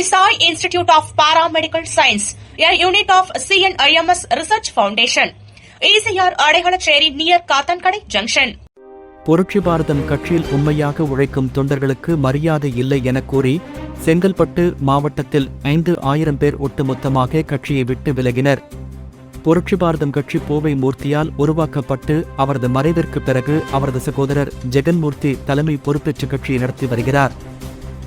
Sri Sai Institute of Paramedical Science, a unit of CNIMS Research Foundation. ECR அடைகளச்சேரி near Kathankadai junction Puratchi Bharatham கட்சியில் உண்மையாக உழைக்கும் தொண்டர்களுக்கு மரியாதை இல்லை என கூறி செங்கல்பட்டு மாவட்டத்தில் ஐந்து ஆயிரம் பேர் ஒட்டுமொத்தமாக கட்சியை விட்டு விலகினர். புரட்சி பாரதம் கட்சி பூவை மூர்த்தியால் உருவாக்கப்பட்டு அவரது மறைவிற்கு பிறகு அவரது சகோதரர் ஜெகன்மூர்த்தி தலைமை பொறுப்பேற்று கட்சியை நடத்தி வருகிறார்.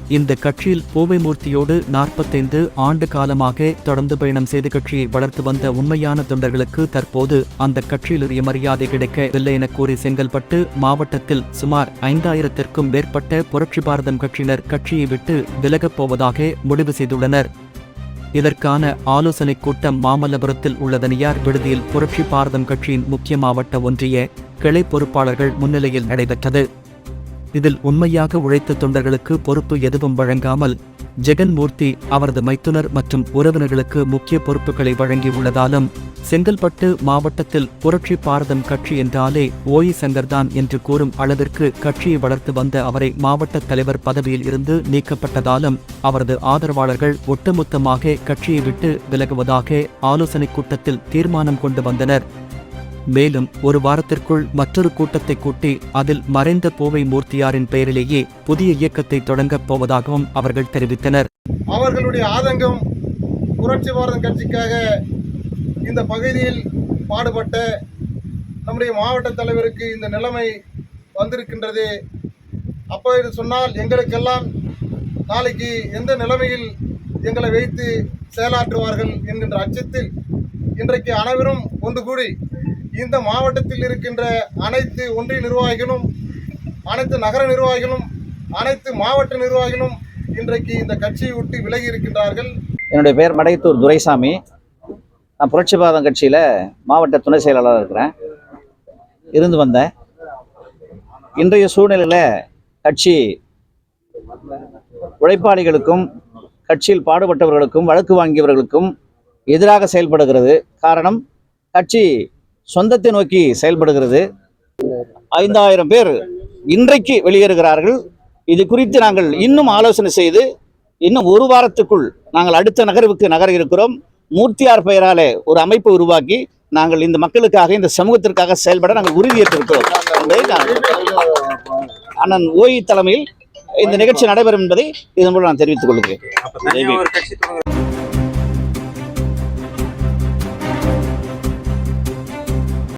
இந்த கட்சியில் பூவை மூர்த்தியோடு நாற்பத்தைந்து ஆண்டு காலமாக தொடர்ந்து பயணம் செய்து கட்சியை வளர்த்து வந்த உண்மையான தொண்டர்களுக்கு தற்போது அந்த கட்சியிலுரிய மரியாதை கிடைக்கவில்லை என கூறி செங்கல்பட்டு மாவட்டத்தில் சுமார் ஐந்தாயிரத்திற்கும் மேற்பட்ட புரட்சி பாரதம் கட்சியினர் கட்சியை விட்டு விலகப் போவதாக முடிவு செய்துள்ளனர். இதற்கான ஆலோசனைக் கூட்டம் மாமல்லபுரத்தில் உள்ள தனியார் விடுதியில் புரட்சி பாரதம் கட்சியின் முக்கிய மாவட்ட ஒன்றிய கிளை பொறுப்பாளர்கள் முன்னிலையில் நடைபெற்றது. இதில் உண்மையாக உழைத்த தொண்டர்களுக்கு பொறுப்பு எதுவும் வழங்காமல் ஜெகன்மூர்த்தி அவரது மைத்துனர் மற்றும் உறவினர்களுக்கு முக்கிய பொறுப்புகளை வழங்கியுள்ளதாலும் செங்கல்பட்டு மாவட்டத்தில் புரட்சி பாரதம் கட்சி என்றாலே ஓய் சங்கர்தான் என்று கூறும் அளவிற்கு கட்சியை வளர்த்து வந்த அவரை மாவட்ட தலைவர் பதவியில் இருந்து நீக்கப்பட்டதாலும் அவரது ஆதரவாளர்கள் ஒட்டுமொத்தமாக கட்சியை விட்டு விலகுவதாக ஆலோசனைக் கூட்டத்தில் தீர்மானம் கொண்டு வந்தனர். மேலும் ஒரு வாரத்திற்குள் மற்றொரு கூட்டத்தை கூட்டி அதில் மறைந்த பூவை மூர்த்தியாரின் பெயரிலேயே புதிய இயக்கத்தை தொடங்கப் போவதாகவும் அவர்கள் தெரிவித்தனர். அவர்களுடைய ஆதங்கம் புரட்சி பாரதம் கட்சிக்காக இந்த பகுதியில் பாடுபட்ட நம்முடைய மாவட்ட தலைவருக்கு இந்த நிலைமை வந்திருக்கின்றது. அப்போது சொன்னால் எங்களுக்கெல்லாம் நாளைக்கு எந்த நிலைமையில் எங்களை வைத்து செயலாற்றுவார்கள் என்கின்ற அச்சத்தில் இன்றைக்கு அனைவரும் ஒன்று கூடி இந்த மாவட்டத்தில் இருக்கின்ற அனைத்து ஒன்றிய நிர்வாகிகளும் அனைத்து நகர நிர்வாகிகளும் அனைத்து மாவட்ட நிர்வாகிகளும் இன்றைக்கு இந்த கட்சியை விட்டு விலகி இருக்கின்றார்கள். என்னுடைய பெயர் மடையத்தூர் துரைசாமி. நான் புரட்சி பாதம் கட்சியில் மாவட்ட துணை செயலாளராக இருக்கிறேன். இருந்து வந்தேன். இன்றைய சூழ்நிலையில் கட்சி உழைப்பாளிகளுக்கும் கட்சியில் பாடுபட்டவர்களுக்கும் வழக்கு வாங்கியவர்களுக்கும் எதிராக செயல்படுகிறது. காரணம் கட்சி சொந்தத்தை நோக்கி செயல்படுகிறது. ஐந்தாயிரம் பேர் இன்றைக்கு வெளியேறுகிறார்கள். இது குறித்து நாங்கள் இன்னும் ஆலோசனை செய்து இன்னும் ஒரு வாரத்துக்குள் நாங்கள் அடுத்த நகர்வுக்கு நகர இருக்கிறோம். மூர்த்தியார் பெயராலே ஒரு அமைப்பை உருவாக்கி நாங்கள் இந்த மக்களுக்காக இந்த சமூகத்திற்காக செயல்பட நாங்கள் உறுதியேற்றிருக்கிறோம். அண்ணன் ஓய் தலைமையில் இந்த நிகழ்ச்சி நடைபெறும் என்பதை இதன் மூலம் நான் தெரிவித்துக் கொள்கிறேன்.